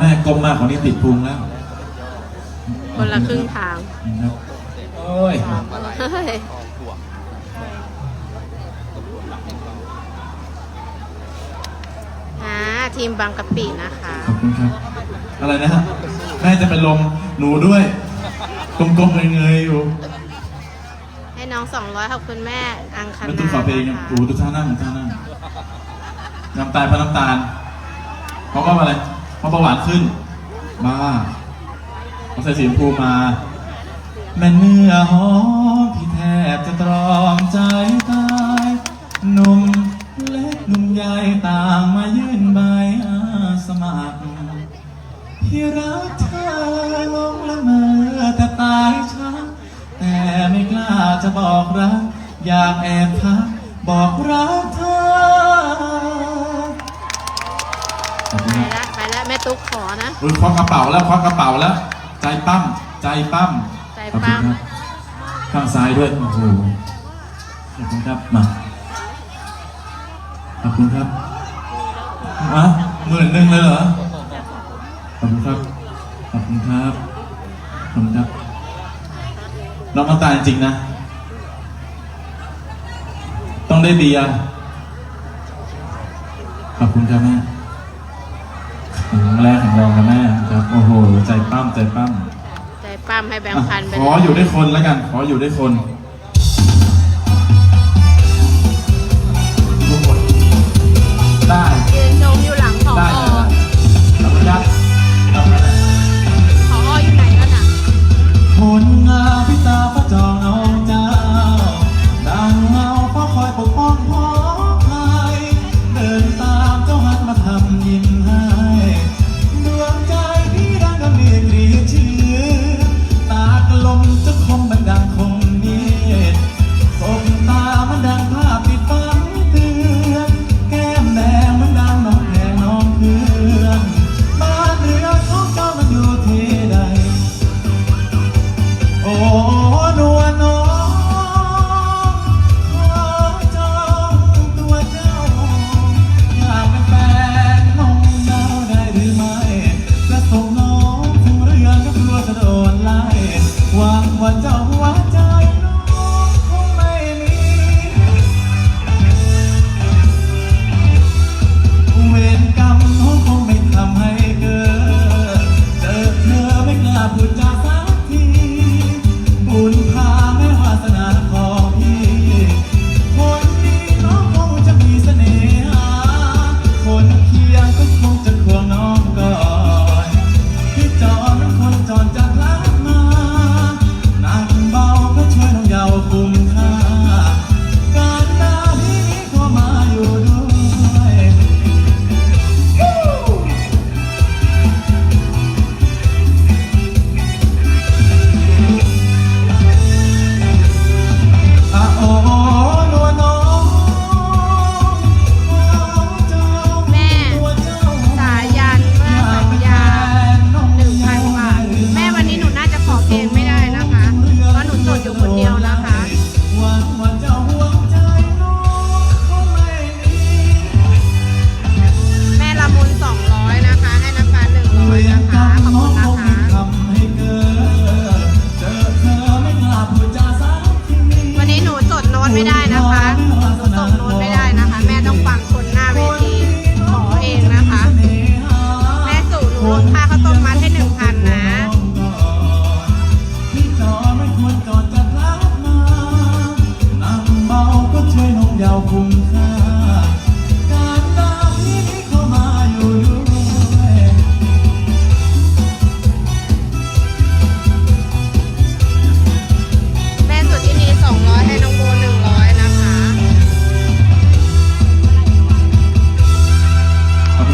แม่กลมมากของนี้ติดพุงแล้วคนละครึ่งทางครับโอ้ยเฮ้ยอ่าทีมบางกะปินะคะ ขอบคุณครับ อะไรนะฮะแม่จะเป็นลมหนูด้วยกลมๆเงยๆอยู่ให้น้องสองร้อยขอบคุณแม่ อังคณามันต้องขอเพลงนะคะโอ้ดูท่านั่งท่านั่งน้ำตาลเพราะน้ำตาลเพราะว่าอะไรเพราะเบาหวานขึ้น มาเอาใส่สีชมพูมา แม่เนื้อหอมพี่แทบจะตรอมใจตายหนุ่มเล็กหนุ่มใหญ่ต่างมายื่นใบอาสมัครที่รักเธอลงละเมอแต่ตายช้าแต่ไม่กล้าจะบอกรัก อยากแอบทักบอกรักเธอขอบคุณครับ แม่ตุ๊กขอนะ อุ้ยควักกระเป๋าแล้วควักกระเป๋าแล้ว ใจปั้มใจปั้มใจขอบปั้คุณมครับข้างซ้ายด้วยโอ้โหขอบคุณครับมาขอบคุณครับมาหมื่นหนึ่งเลยเหรอขอบคุณครับขอบคุณครับขอบคุณครับน้องน้ำตาลจริงนะ ต้องได้เบียร์ขอบคุณครับแม่ แข็งแรงแข็งแรงครับแม่ครับ โอ้โห ใจปั้มใจปั้มใจปั้มให้แบงค์พันไปขออยู่ด้วยคนแล้วกัน ขออยู่ด้วยคน รือนก็กลัวจะโดนไล่หวังว่าเจ้าหัวใจ